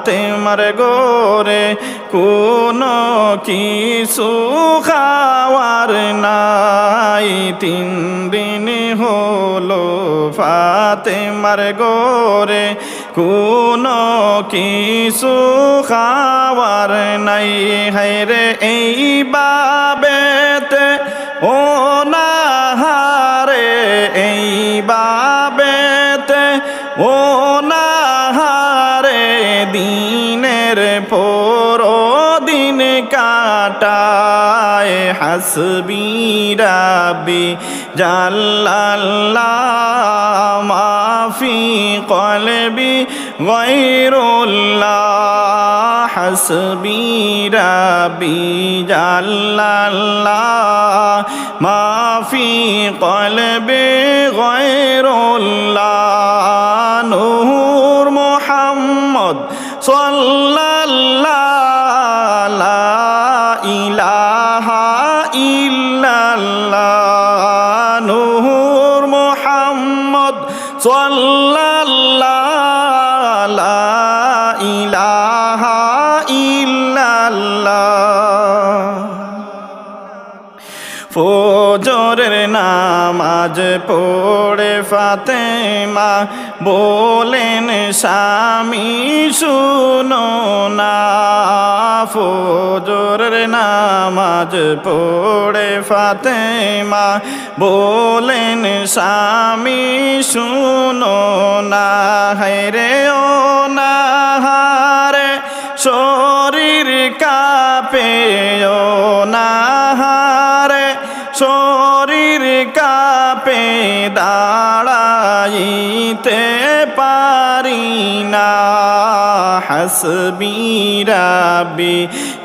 ফাতেমার গোরে কোনো কিছু খাওয়ার নাই। তিন দিন হলো ফাতেমার গোরে কোনো কিছু খাওয়ার নাই। হাইরে এই বাবেতে ও পর দিন কাটায় হাসবি রাবি মাফি কলবি গৈরুল্লাহ হাসবি রাবি মাফি কলবি গৈরুল্লাহ নামাজ পড়ে ফাতেমা। বলেন, স্বামী, শুনো না, ফজরের নামাজ পড়ে ফাতেমা। বলেন, স্বামী, শুনো না, হায়রে ও না হারে শরীর কাপে ও না হারে শরীর কাপে দাঁড়াইতে পারি না। হাসবি রাবি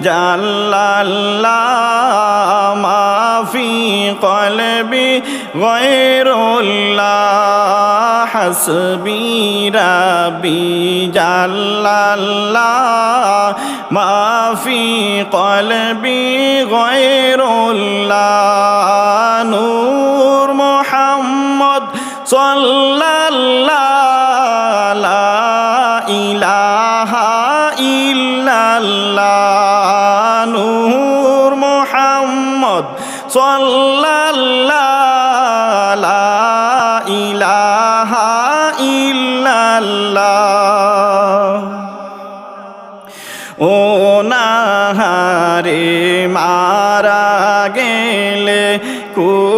জাল্লাল্লাহ, মাফি কলবি গৈরুল্লাহ হাসবি রাবি জাল্লাল্লাহ, মাফি কলবি গৈরুল্লাহ সাল্লাল্লাহ ইলাহা নূর মোহাম্মদ সাল্লাল্লাহ ইলাহা ইল্লাল্লাহ। ও নাহারে মারা গেলে কোনো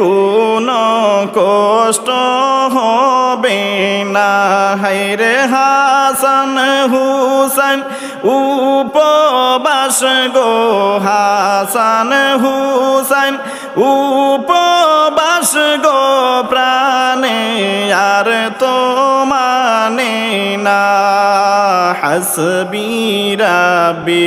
কোনো কষ্ট হবে না। হাইরে হাসান হুসেন উপবাস গো হাসান হুসেন উপবাস গো প্রাণে আর তো মানে না। হাসবি রাবি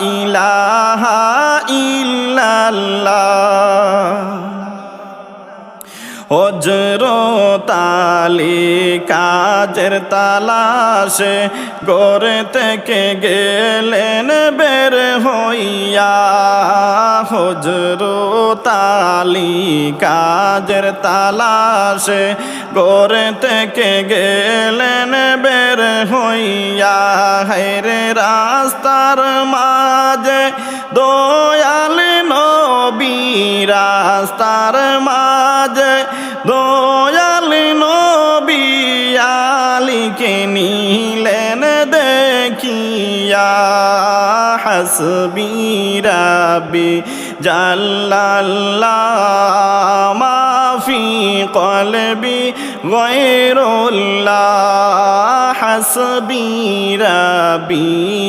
ইলাহা ইল্লাল্লাহ। হজরতালি কাজের তালাশে গড়ে থেকে গেলেন বের হইয়া। হজর তালি কাজের তালাশে গড়ে থেকে গেলেন বের হইয়া। হেরে রাস্তার মাঝে দয়াল নবী রাস্তার মাঝে। দয়াল নবী আলীকে নিলেন দেখিয়া। হাসবি রাবি জাল্লাল্লাহ, মাফি কলবি গৈরুল্লাহ হাসবি রাবি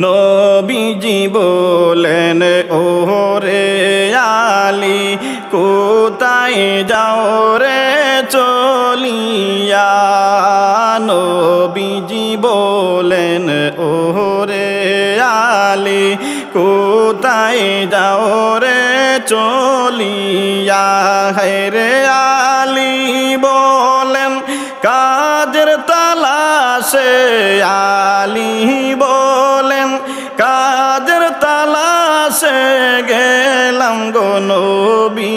নবীজি বলেন ওরে আলী, কোথায় যাও রে চলিয়া? নবীজি বলেন ওরে আলী, কোথায় যাও রে চলিয়া? রে আলী বলেন, কাজের তালাশে আলী বলেন নবী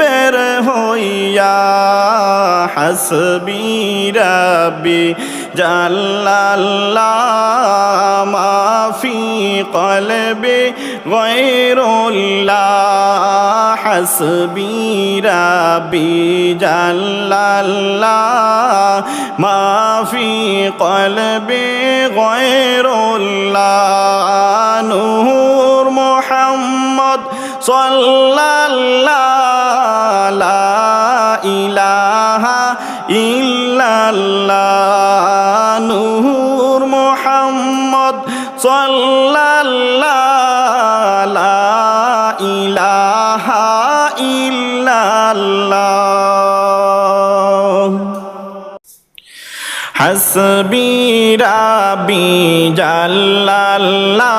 বের হইয়া, হাসবি রাবি জাল্লাল্লাহ, মাফি কলবে গৈরুল্লাহ, হাসবি রাবি জাল্লাল্লাহ, মাফি কলবে গৈরুল্লাহ, নূর মোহাম্মদ সাল্লাল্লাহ ইলাহা ইল্লাল্লাহ নূর মোহাম্মদ সাল্লাল্লাহ ইলাহা ইল্লাল্লাহ। হাসবি রাবি জাল্লাল্লাহ।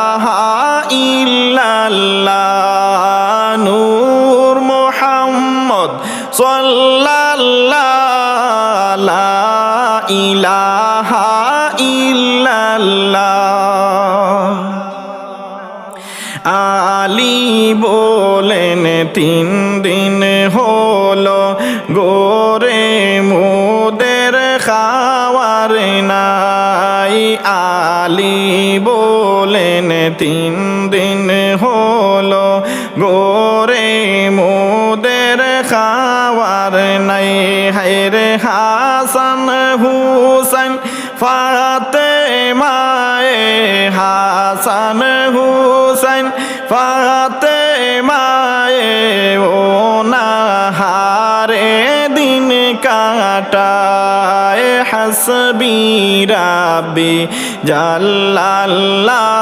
ইল্লাল্লাহ ইলাহা ইল্লাল্লাহ। আলী বলেন, তিন দিন হলো গোরে মোদের খাওয়ার নাই। আলী বলেন, তিন দিন হলো গোরে মোদের খাওয়ার নাই। হায়রে হাসান হুসেন ফাতে মায়ে হাসান হুসেন ফাতে মায়ে ও না হারে দিন কাটায় হাসবি রাবি জাল্লাল্লাহ।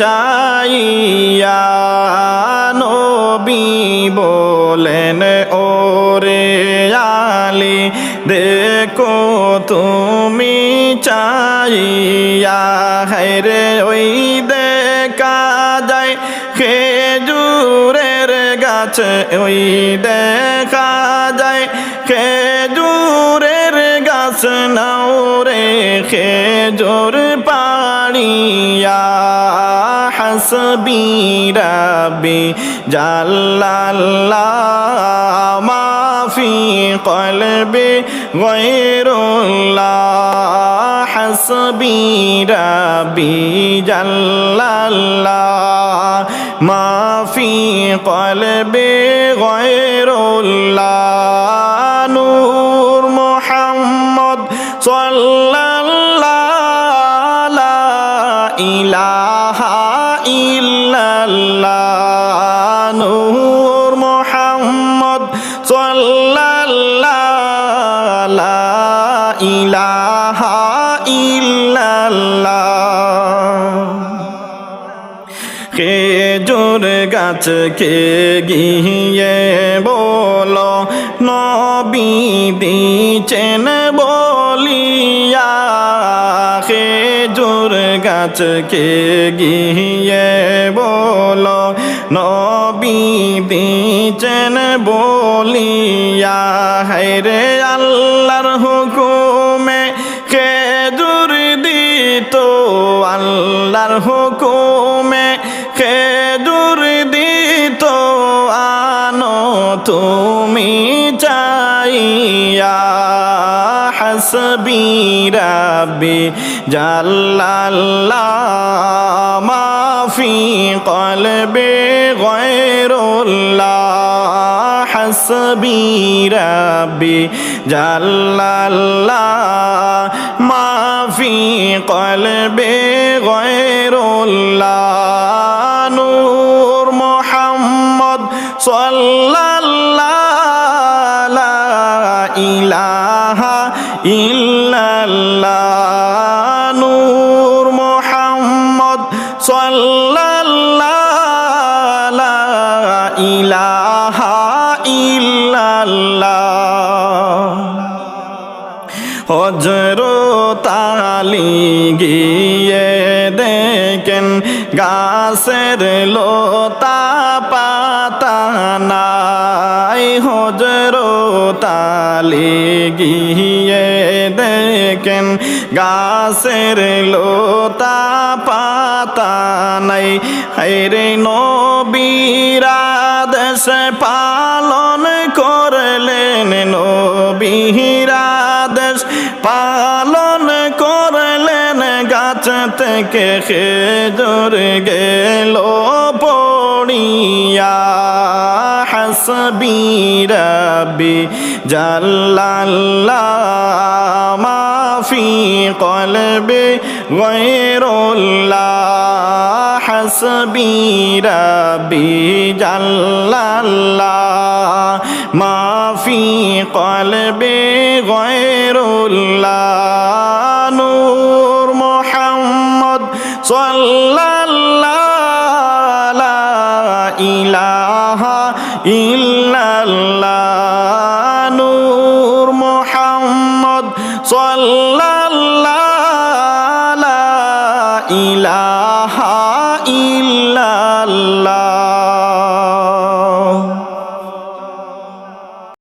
চাইয়া নবী বলেন, ওরে আলী, দেখো তুমি চাইয়া, হায়রে, ওই দেখা যায় খেজুরের গাছ, ওই দেখা যায় খেজুরের গাছ, নাও রে খেজুর হাসবি রাবি জাল্লাল্লাহ, মাফি কলবে গৈরুল্লাহ হাসবি রাবি জাল্লাল্লাহ, মাফি কলবে গৈরুল্লাহ নূর মোহাম্মদ সাল্লাল্লাহ ইলাহা গাছকে গিয়ে বলো? নবী দিছেন বলিয়া খেজুর গাছকে গিয়ে বলো? নবী দিছেন বলিয়া হায়রে আল্লাহর হুকুমে খেজুর দিত আল্লাহর হুকুমে চাইয়া হাসবি রাবি জাল্লাল্লাহ মাফি কলবে গৈরুল্লাহ হাসবি রাবি জাল্লাল্লাহ মাফি কলবে গৈরুল্লাহ নূর মোহাম্মদ সাল্লাল্লাহ ইলাহা ইল্লাল্লাহ নূর মোহাম্মদ সাল্লাল্লাহ ইলাহা ইল্লাল্লাহ। হজরত আলী গিয়ে দেখেন গাছের লোতা আলী গিয়ে দেখেন গাছের লোতা পাতা নাই। হাইরে নবীরা দেশ পালন করলেন, নবীরা দেশ পালন করলেন। গাছ থেকে খেজুর গেল পড়িয়া। হাসবি রবি জাল্লাল্লাহ মাফি কলবে গৈরুল্লাহ হাসবি রবি জাল্লাল্লাহ মাফি কলবে গৈরুল্লাহ